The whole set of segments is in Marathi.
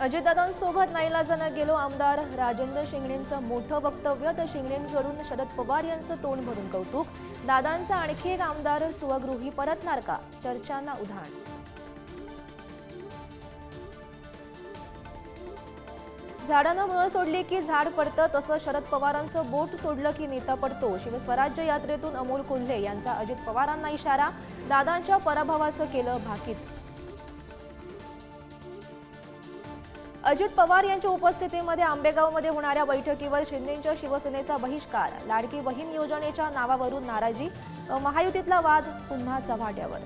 अजितदादांसोबत नाईलाजानं गेलो आमदार राजेंद्र शिंगणेंचं मोठं वक्तव्य तर शिंगणेंकडून शरद पवार यांचं तोंड भरून कौतुक. दादांचा आणखी एक आमदार स्वगृही परतणार का? चर्चांना उधाण. झाडानं मुळं सोडली की झाड पडतं तसं शरद पवारांचं बोट सोडलं की नेता पडतो. शिवस्वराज्य यात्रेतून अमोल कोल्हे यांचा अजित पवारांना इशारा दादांच्या पराभवाचं केलं भाकीत. अजित पवार यांच्या उपस्थितीमध्ये आंबेगावमध्ये होणाऱ्या बैठकीवर शिंदेच्या शिवसेनेचा बहिष्कार लाडकी बहीण योजनेच्या नावावरून नाराजी महायुतीतला वाद पुन्हा चव्हाट्यावर.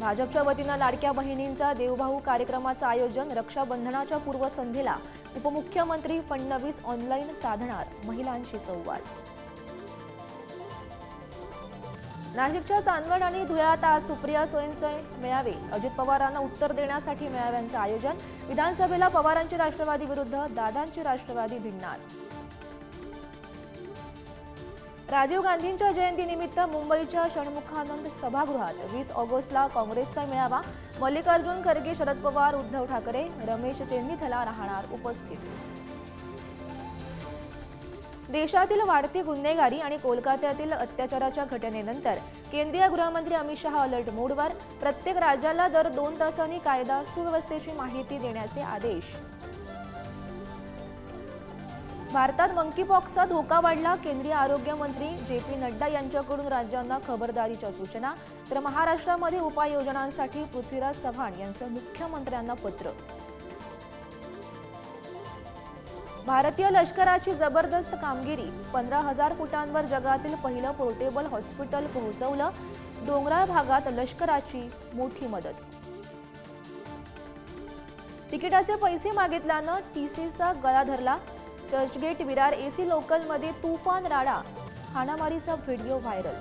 भाजपच्या वतीनं लाडक्या बहिणींचा देवभाऊ कार्यक्रमाचं आयोजन रक्षाबंधनाच्या पूर्वसंध्येला उपमुख्यमंत्री फडणवीस ऑनलाईन साधणार महिलांशी संवाद. नाशिकच्या चांदवड आणि धुळ्यात आज सुप्रिया सोयींचे मेळावे. अजित पवारांना उत्तर देण्यासाठी मेळाव्यांचं आयोजन. विधानसभेला पवारांची राष्ट्रवादी विरुद्ध दादांची राष्ट्रवादी भिडणार. राजीव गांधींच्या जयंतीनिमित्त मुंबईच्या षण्मुखानंद सभागृहात वीस ऑगस्टला काँग्रेसचा मेळावा. मल्लिकार्जुन खरगे शरद पवार उद्धव ठाकरे रमेश चेन्नीथला राहणार उपस्थित. देशातील वाढती गुन्हेगारी आणि कोलकात्यातील अत्याचाराच्या घटनेनंतर केंद्रीय गृहमंत्री अमित शहा अलर्ट मोडवर. प्रत्येक राज्याला दर दोन तासांनी कायदा सुव्यवस्थेची माहिती देण्याचे आदेश. भारतात मंकीपॉक्सचा धोका वाढला केंद्रीय आरोग्य मंत्री जे पी नड्डा यांच्याकडून राज्यांना खबरदारीच्या सूचना. तर महाराष्ट्रामध्ये उपाययोजनांसाठी पृथ्वीराज चव्हाण यांचं मुख्यमंत्र्यांना पत्र. भारतीय लष्कराची जबरदस्त कामगिरी. पंधरा हजार फुटांवर जगातील पहिलं पोर्टेबल हॉस्पिटल पोहोचवलं. डोंगराळ भागात लष्कराची मोठी मदत. तिकिटाचे पैसे मागितल्यानं टी सीचा गळा धरला. चर्चगेट विरार एसी लोकलमध्ये तुफान राडा. हाणामारीचा व्हिडिओ व्हायरल.